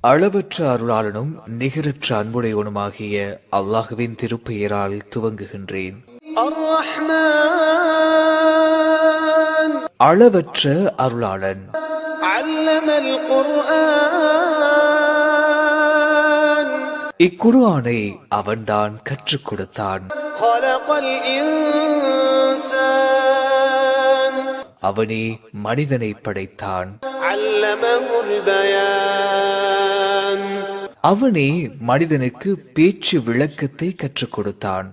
அளவற்ற அருளாளனும் நிகரற்ற அன்புடையவனுமாகிய அல்லாஹுவின் திருப்பெயரால் துவங்குகின்றேன். அளவற்ற அருளாளன். இக்குருவானை அவன்தான் கற்றுக் கொடுத்தான். அவனே மனிதனை படைத்தான். அவனே மனிதனுக்கு பேச்சு விளக்கத்தை கற்றுக் கொடுத்தான்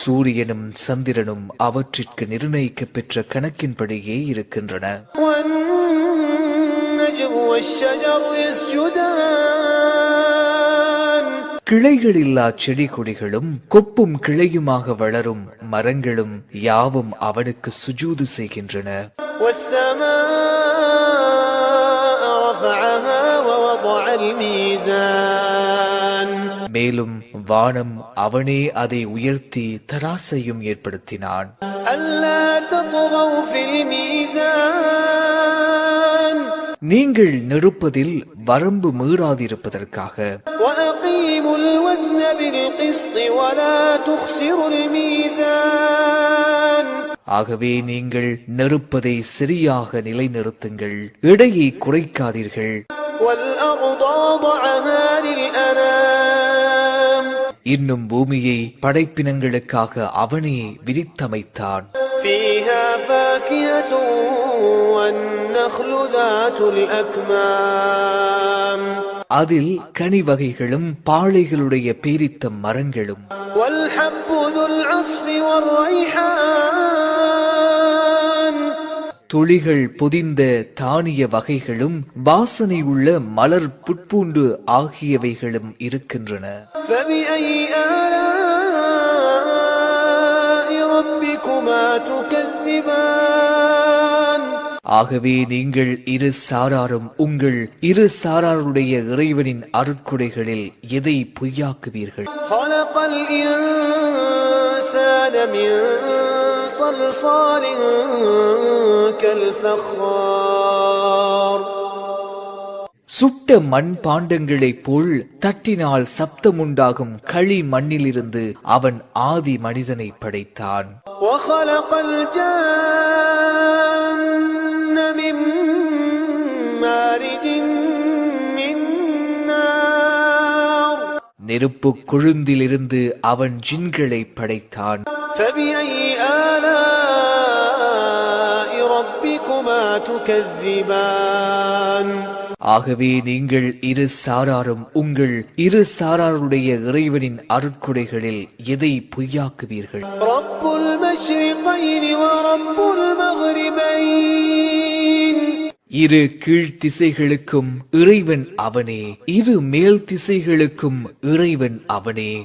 சூரியனும் சந்திரனும் அவற்றிற்கு நிர்ணயிக்க பெற்ற கணக்கின்படியே இருக்கின்றன. கிளைகள் இல்லா செடி கொடிகளும் கொப்பும் கிளையுமாக வளரும் மரங்களும் யாவும் அவனுக்கு சுஜூது செய்கின்றன. மேலும் வானம் அவனே அதை உயர்த்தி தராசையும் ஏற்படுத்தினான். நீங்கள் நெருப்பதில் வரம்பு மீறாதிருப்பதற்காக. ஆகவே நீங்கள் நெருப்பதை சரியாக நிலைநிறுத்துங்கள். இடையை குறைக்காதீர்கள். والأرض وضعها للأنام இன்னும் பூமியை படைப்பினங்களுக்காக அவனே விரித்தமைத்தான் فيها فاكهة والنخل ذات الأكمام அதில் கனி வகைகளும் பாளைகளுடைய பேரித்த மரங்களும் والحب ذو العصف والريحان துளிகள் பொதிந்த தானிய வகைகளும் வாசனை உள்ள மலர் புட்பூண்டு ஆகியவைகளும் இருக்கின்றன. ஆகவே நீங்கள் இரு சாராரும் உங்கள் இரு சாராருடைய இறைவனின் அருட்குடைகளில் எதை பொய்யாக்குவீர்கள்? خلق الإنسان من صلصال كالفخار சுட்ட மண் பாண்டங்களைப் போல் தட்டினால் சப்தமுண்டாகும் களி மண்ணிலிருந்து அவன் ஆதி மனிதனை படைத்தான் وخلق الجن من مارج நெருப்பு கொழுந்திலிருந்து அவன் ஜின்களை படைத்தான். ஆகவே நீங்கள் இரு சாராரும் உங்கள் இரு சாராருடைய இறைவனின் அருட்கொடைகளில் எதை பொய்யாக்குவீர்கள்? இரு கீழ் திசைகளுக்கும் இறைவன் அவனே இரு மேல் திசைகளுக்கும் இறைவன் அவனே.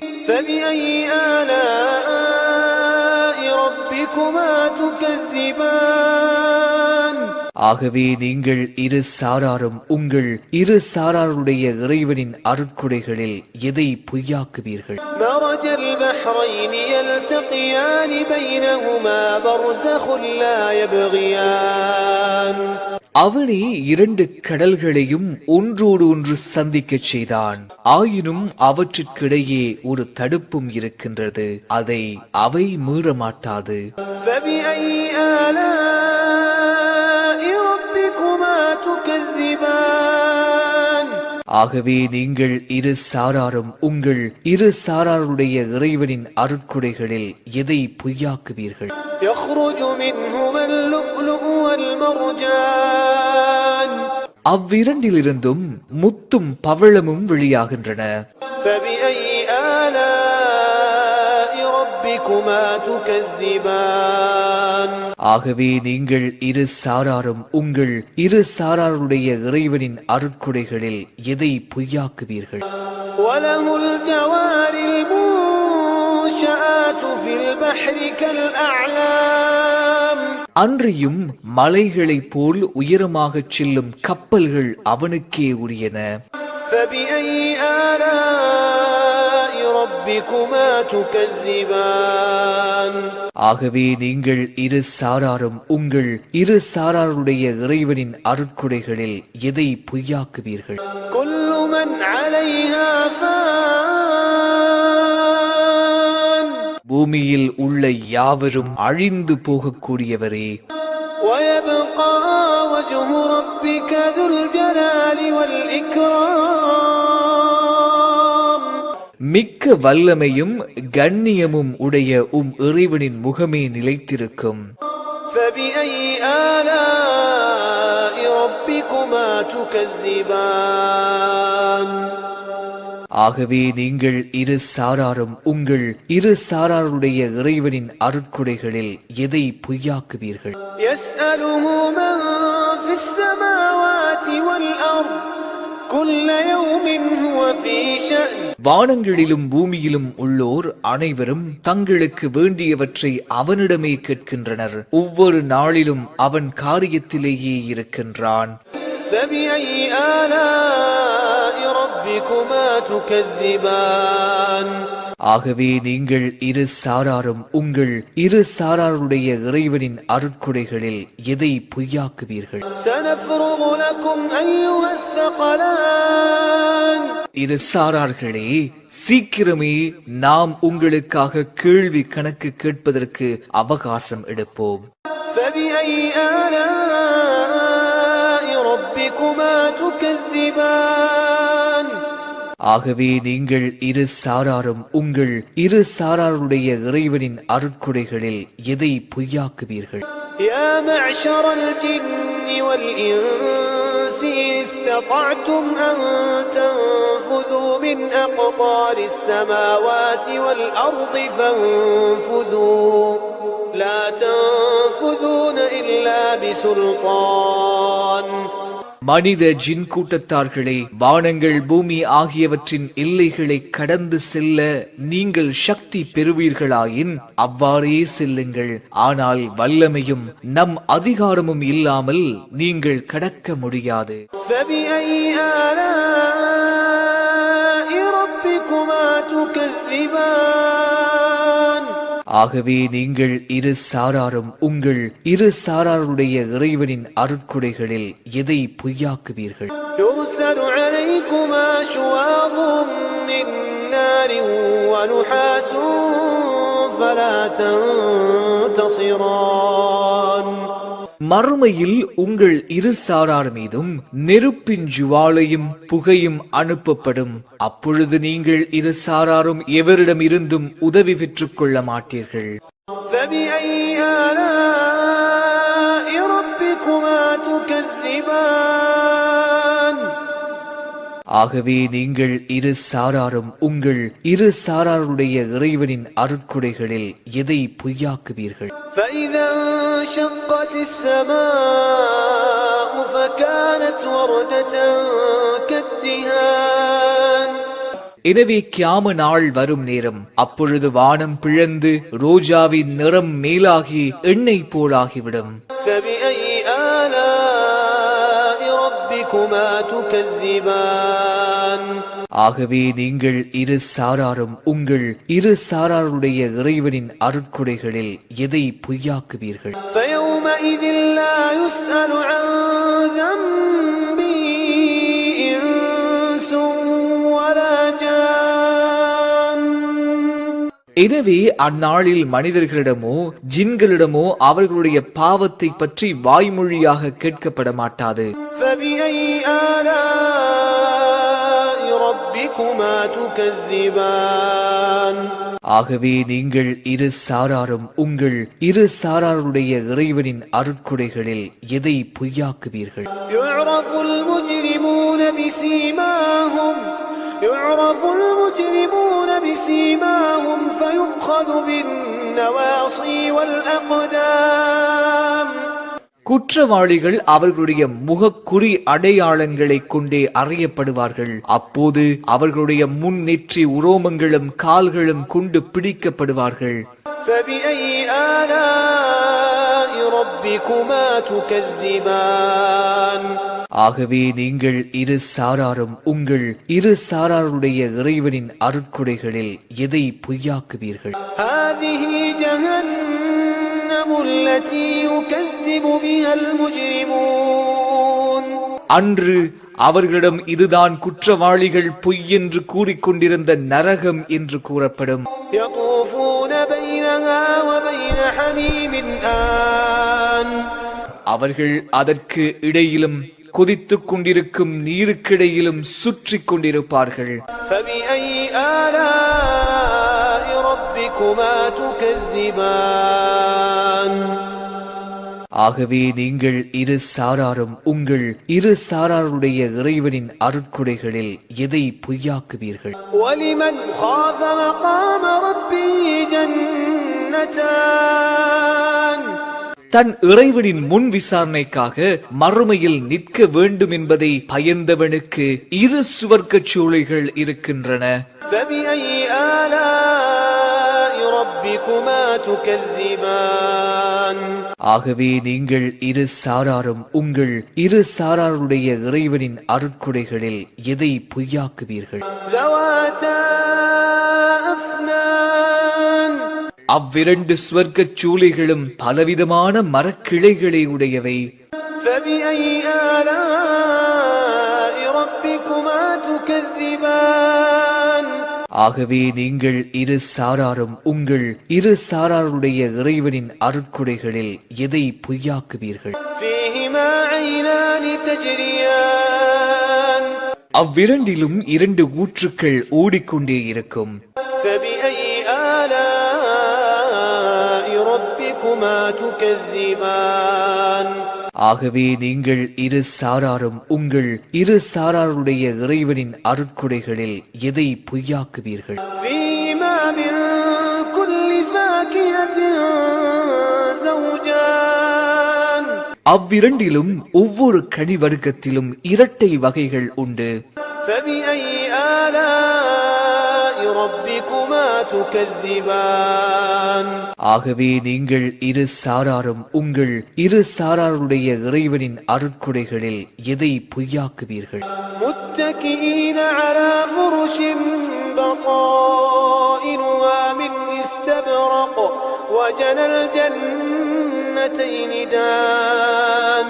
ஆகவே நீங்கள் இரு சாராரும் உங்கள் இரு சாராருடைய இறைவனின் அருட்கொடைகளில் எதை பொய்யாக்குவீர்கள்? அவனே இரண்டு கடல்களையும் ஒன்றோடு ஒன்று சந்திக்கச் செய்தான். ஆயினும் அவற்றிற்கிடையே ஒரு தடுப்பும் இருக்கின்றது. அதை அவை மீற மாட்டாது ஆகவே நீங்கள் இரு சாராரும் உங்கள் இரு சாராருடைய இறைவனின் அருட்குடைகளில் எதை பொய்யாக்குவீர்கள்? அவ்விரண்டிலிருந்தும் முத்தும் பவளமும் வெளியாகின்றன. ஆகவே நீங்கள் இரு சாராரும் உங்கள் இரு சாராருடைய இறைவனின் அருட்கொடைகளில் எதை பொய்யாக்குவீர்கள் وله الجوار المنشآت في البحر كالأعلام அன்றியும் மலைகளைப் போல் உயரமாகச் செல்லும் கப்பல்கள் அவனுக்கே உரியன فبأي آلاء ربكما تكذبان ஆகவே நீங்கள் இரு சாராரும் உங்கள் இரு சாராருடைய இறைவனின் அருட்கொடைகளில் எதை பொய்யாக்குவீர்கள் كل من عليها فان பூமியில் உள்ள யாவரும் அழிந்து போகக்கூடியவரே ويبقى وجه ربك ذو الجلال والإكرام மிக்க வல்லமையும் கண்ணியமும் உடைய உம் இறைவனின் முகமே நிலைத்திருக்கும். ஆகவே நீங்கள் இரு சாராரும் உங்கள் இரு சாராருடைய இறைவனின் அருட்கொடைகளில் எதை பொய்யாக்குவீர்கள்? வானங்களிலும் பூமியிலும் உள்ளோர் அனைவரும் தங்களுக்கு வேண்டியவற்றை அவனிடமே கேட்கின்றனர் ஒவ்வொரு நாளிலும் அவன் காரியத்திலேயே இருக்கின்றான் فبأي آلاء ربكما تكذبان ஆகவே நீங்கள் இரு சாராரும் உங்கள் இரு சாராருடைய இறைவனின் அருட்கொடைகளில் எதை பொய்யாக்குவீர்கள் سنفرغ لكم أيها الثقلان இரு சாரார்களே சீக்கிரமே நாம் உங்களுக்காக கேள்வி கணக்கு கேட்பதற்கு அவகாசம் எடுப்போம் فبأي آلاء ربكما تكذبان ஆகவே நீங்கள் இரு சாராரும் உங்கள் இரு சாராருடைய இறைவனின் அருட்கொடைகளில் எதை பொய்யாக்குவீர்கள் يا معشر الجن والإنس إن استطعتم أن تنفذوا من أقطار السماوات والأرض فانفذوا لا تنفذون إلا بسلطان மனித ஜின் கூட்டத்தார்களே வானங்கள் பூமி ஆகியவற்றின் எல்லைகளை கடந்து செல்ல நீங்கள் சக்தி பெறுவீர்களாயின் அவ்வாறே செல்லுங்கள் ஆனால் வல்லமையும் நம் அதிகாரமும் இல்லாமல் நீங்கள் கடக்க முடியாது فبأي آلاء ربكما تكذبان ஆகவே நீங்கள் இரு சாராரும் உங்கள் இரு சாராருடைய இறைவனின் அருட்கொடைகளில் எதை பொய்யாக்குவீர்கள் يرسل عليكما شواظ من نار ونحاس فلا تنتصران மறுமையில் உங்கள் இரு சாரார் மீதும் நெருப்பின் ஜுவாலையும் புகையும் அனுப்பப்படும் அப்பொழுது நீங்கள் இரு சாராரும் எவரிடம் இருந்தும் உதவி பெற்றுக் கொள்ள மாட்டீர்கள் فبأي آلاء ربكما تكذبان ஆகவே நீங்கள் இரு சாராரும் உங்கள் இரு சாராருடைய இறைவனின் அருட்குடைகளில் எதை பொய்யாக்குவீர்கள்? எனவே கியாம நாள் வரும் நேரம். அப்பொழுது வானம் பிழந்து ரோஜாவின் நிறம் மேலாகி எண்ணெய் போலாகிவிடும். ஆகவே நீங்கள் இரு சாராரும் உங்கள் இரு சாராருடைய இறைவனின் அருட்குடைகளில் எதை பொய்யாக்குவீர்கள்? எனவே அந்நாளில் மனிதர்களிடமோ ஜின்களிடமோ அவர்களுடைய பாவத்தை பற்றி வாய்மொழியாக கேட்கப்பட மாட்டாது فبأي آلاء ربكما تكذبان ஆகவே நீங்கள் இரு சாராரும் உங்கள் இரு சாராருடைய இறைவனின் அருட்கொடைகளில் எதை பொய்யாக்குவீர்கள் يعرف المجرمون بسيماهم يعرف المجرمون بسيماهم فيؤخذ بالنواصي والأقدام குற்றவாளிகள் அவர்களுடைய முகக்குறி அடையாளங்களை கொண்டே அறியப்படுவார்கள். அப்போது அவர்களுடைய முன் நெற்றி உரோமங்களும் கால்களும் கொண்டு பிடிக்கப்படுவார்கள். ஆகவே நீங்கள் இரு சாராரும் உங்கள் இரு சாராருடைய இறைவனின் அருட்குடைகளில் எதை பொய்யாக்குவீர்கள்? அன்று அவர்களிடம் இதுதான் குற்றவாளிகள் பொய் என்று கூறிக்கொண்டிருந்த நரகம் என்று கூறப்படும் يطوفون بينها وبين حميم آن அவர்கள் அதற்கு இடையிலும் கொதித்துக் கொண்டிருக்கும் நீருக்கிடையிலும் சுற்றிக் கொண்டிருப்பார்கள் فبأي آلاء ربكما تكذبان ஆகவே நீங்கள் இரு சாராரும் உங்கள் இரு சாராருடைய இறைவனின் அருட்கொடைகளில் எதை பொய்யாக்குவீர்கள் ولمن خاف مقام ربه جنتان தன் இறைவனின் முன் விசாரணைக்காக மறுமையில் நிற்க வேண்டும் என்பதை பயந்தவனுக்கு இரு சுவர்க்கச் சூளைகள் இருக்கின்றன فبأي آلاء ربكما تكذبان ஆகவே நீங்கள் இரு சாராரும் உங்கள் இரு சாராருடைய இறைவனின் அருட்கொடைகளில் எதை பொய்யாக்குவீர்கள் ذواتا أفنان அவ்விரண்டு சுவர்க்கச் சூளைகளும் பலவிதமான மரக்கிளைகளை உடையவை فبأي آلاء ربكما تكذبان ஆகவே நீங்கள் இரு சாராரும் உங்கள் இரு சாராருடைய இறைவனின் அருட்கொடைகளில் எதை பொய்யாக்குவீர்கள் فيهما عينان تجريان அவ்விரண்டிலும் இரண்டு ஊற்றுக்கள் ஓடிக்கொண்டே இருக்கும் فبأي آلاء ربكما تكذبان ஆகவே நீங்கள் இரு சாராரும் உங்கள் இரு சாராருடைய இறைவனின் அருட்கொடைகளில் எதை பொய்யாக்குவீர்கள் فيهما من كل فاكهة زوجان அவ்விரண்டிலும் ஒவ்வொரு கனி வர்க்கத்திலும் இரட்டை வகைகள் உண்டு فبأي آلاء ربكما تكذبان ஆகவே நீங்கள் இரு சாராரும் உங்கள் இரு சாராருடைய இறைவனின் அருட்கொடைகளில் எதை பொய்யாக்குவீர்கள் متكئين على فرش بطائنها من استبرق وجنى الجنتين دان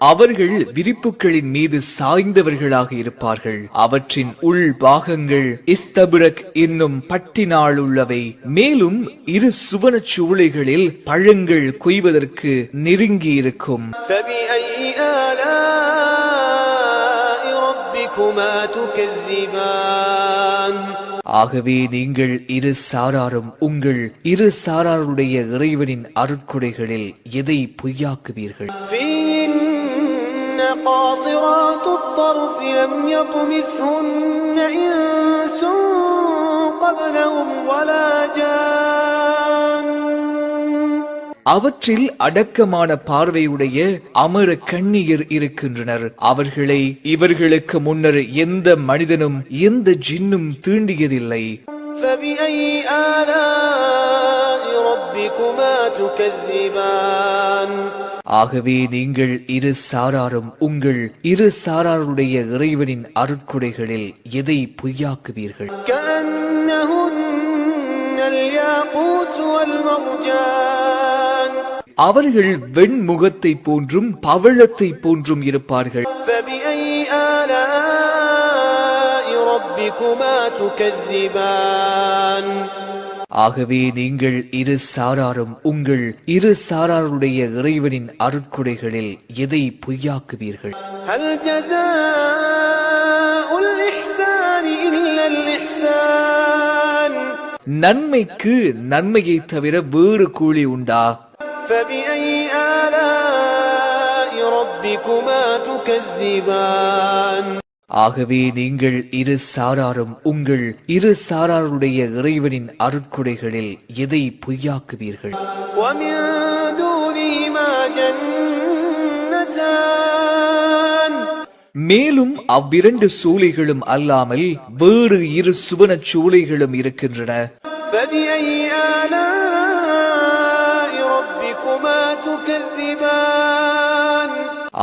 அவர்கள் விரிப்புகளின் மீது சாய்ந்தவர்களாக இருப்பார்கள். அவற்றின் உள் பாகங்கள் இஸ்தபுரக் என்னும் பட்டினால் உள்ளவை மேலும் இரு சுவன சூளைகளில் பழங்கள் கொய்வதற்கு நெருங்கி இருக்கும் ஆகவே நீங்கள் இரு சாராரும் உங்கள் இரு சாராருடைய இறைவனின் அருட்குடைகளில் எதை பொய்யாக்குவீர்கள்? فيهن قاصرات الطرف لم يطمثهن إنس قبلهم ولا جان அவற்றில் அடக்கமான பார்வையுடைய அமர கண்ணியர் இருக்கின்றனர் அவர்களை இவர்களுக்கு முன்னர் எந்த மனிதனும் எந்த ஜின்னும் தீண்டியதில்லை فبأي آلاء ربكما تكذبان ஆகவே நீங்கள் இரு சாராரும் உங்கள் இரு சாராருடைய இறைவனின் அருட்கொடைகளில் எதை பொய்யாக்குவீர்கள் كأنهن الياقوت والمرجان அவர்கள் வெண்முகத்தை போன்றும் பவழத்தை போன்றும் இருப்பார்கள் فبأي آلاء ربكما تكذبان ஆகவே நீங்கள் இரு சாராரும் உங்கள் இரு சாராருடைய இறைவனின் அருட்கொடைகளில் எதை பொய்யாக்குவீர்கள் هل جزاء الإحسان إلا الإحسان நன்மைக்கு நன்மையை தவிர வேறு கூலி உண்டா فبأي آلاء ربكما تكذبان ஆகவே நீங்கள் இரு சாராரும் உங்கள் இரு சாராருடைய இறைவனின் அருட்கொடைகளில் எதை பொய்யாக்குவீர்கள்? மேலும் அவ்விரண்டு சூளைகளும் அல்லாமல் வேறு இரு சுவனச் சூளைகளும் இருக்கின்றன.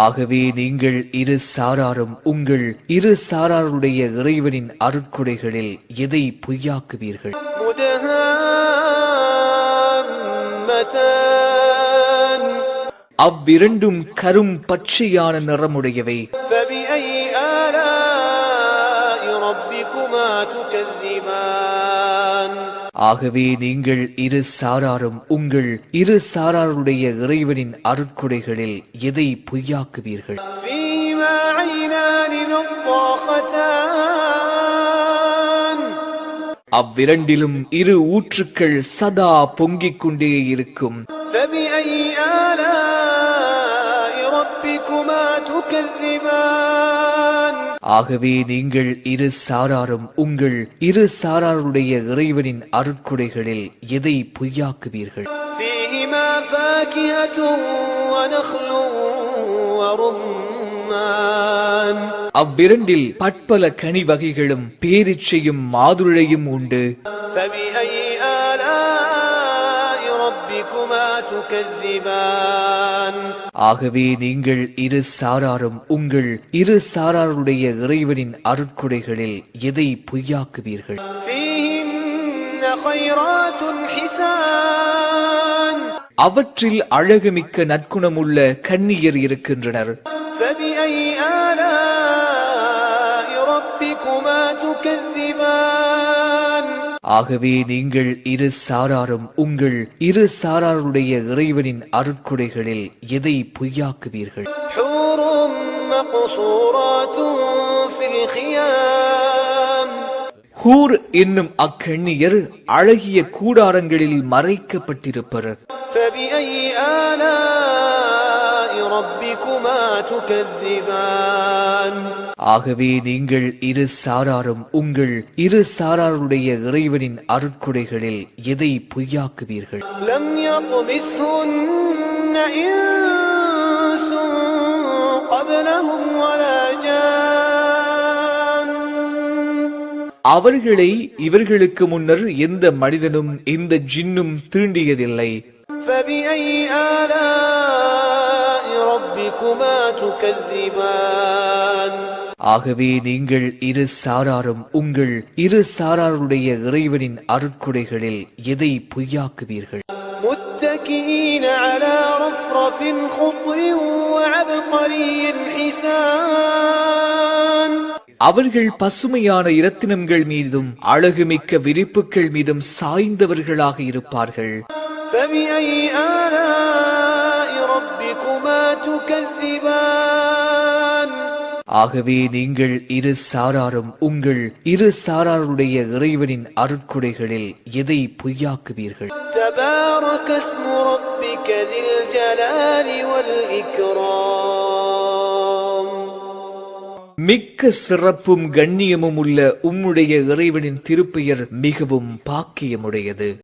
ஆகவே நீங்கள் இரு சாராரும் உங்கள் இரு சாராருடைய இறைவனின் அருட்கொடைகளில் எதை பொய்யாக்குவீர்கள்? அவ்விரண்டும் கரும் பச்சையான நிறமுடையவை. ஆகவே நீங்கள் இரு சாராரும் உங்கள் இரு சாராருடைய இறைவனின் அருட்கொடைகளில் எதை பொய்யாக்குவீர்கள்? அவ்விரண்டிலும் இரு ஊற்றுக்கள் சதா பொங்கிக் கொண்டே இருக்கும். ஆகவே நீங்கள் இரு சாராரும் உங்கள் இரு சாராருடைய இறைவனின் அருட்குடைகளில் எதை பொய்யாக்குவீர்கள்? அவ்விரண்டில் பற்பல கனி வகைகளும் பேரிச்சையும் மாதுளையும் உண்டு. ஆகவே நீங்கள் இரு சாராரும் உங்கள் இரு சாராருடைய இறைவனின் அருட்கொடைகளில் எதை பொய்யாக்குவீர்கள்? அவற்றில் அழகுமிக்க நற்குணமுள்ள கண்ணியர் இருக்கின்றனர். ஆகவே நீங்கள் இரு சாராரும் உங்கள் இரு சாராருடைய இறைவனின் அருட்கொடைகளில் எதை பொய்யாக்குவீர்கள்? ஹூர் என்னும் அக்கண்ணியர் அழகிய கூடாரங்களில் மறைக்கப்பட்டிருப்பர். ஆகவே நீங்கள் இரு சாராரும் உங்கள் இரு சாராருடைய இறைவனின் அருட்கொடைகளில் எதை பொய்யாக்குவீர்கள் لم يطمثهن إنس قبلهم ولا جان அவர்களை இவர்களுக்கு முன்னர் எந்த மனிதனும் எந்த ஜின்னும் தீண்டியதில்லை فبأي آلاء ربكما تكذبان ஆகவே நீங்கள் இரு சாராரும் உங்கள் இரு சாராருடைய இறைவனின் அருட்கொடைகளில் எதை பொய்யாக்குவீர்கள் متكئين على رفرف خضر وعبقري حسان அவர்கள் பசுமையான இரத்தினங்கள் மீதும் அழகுமிக்க விரிப்புகள் மீதும் சாய்ந்தவர்களாக இருப்பார்கள் فبأي آلاء ربكما تكذبان ஆகவே நீங்கள் இரு சாராரும் உங்கள் இரு சாராருடைய இறைவனின் அருட்கொடைகளில் எதை பொய்யாக்குவீர்கள் تبارك اسم ربك ذي الجلال والإكرام மிக்க சிறப்பும் கண்ணியமும் உள்ள உம்முடைய இறைவனின் திருப்பெயர் மிகவும் பாக்கியமுடையது